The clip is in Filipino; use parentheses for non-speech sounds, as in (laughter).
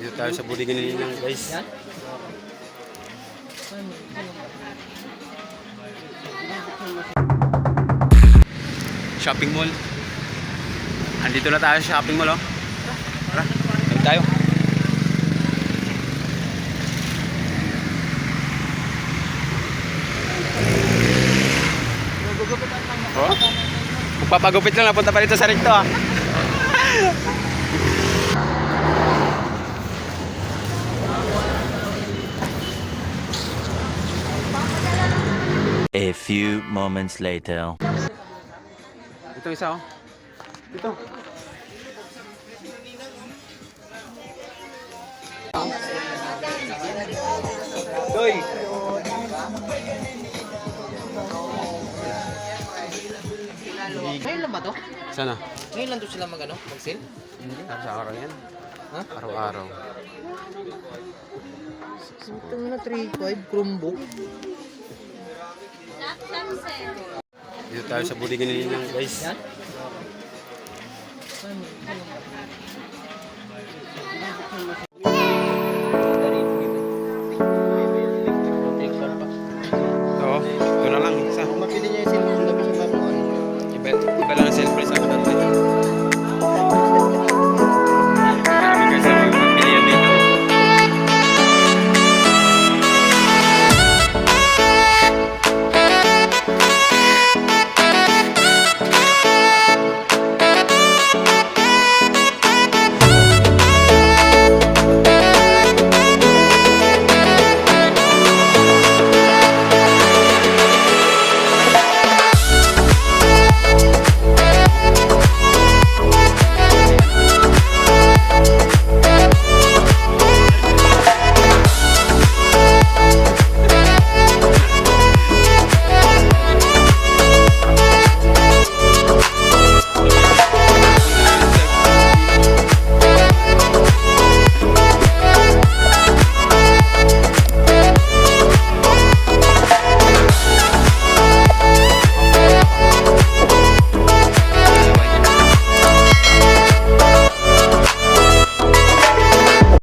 Dito tayo sa budigan ni Ninang guys. Shopping mall. Andito na tayo sa shopping mall oh. Tara, tayo. Oh? Magpapagupit lang, napunta pa dito sa Ricto ah. (laughs) A few moments later. Ito isa oh. Ito. Doy. Ngayon lang ba to? Sana? Ngayon lang to sila mag ano? Mag-sale? Hindi. Sa araw yan. Ha? Araw-araw. Ito na 3.5 Chromebook. Dito tayo sa buligan nilang guys. Ito, ito na lang. Isa. Mapili niya yung cellphone. Iba, iba lang ang cellphone.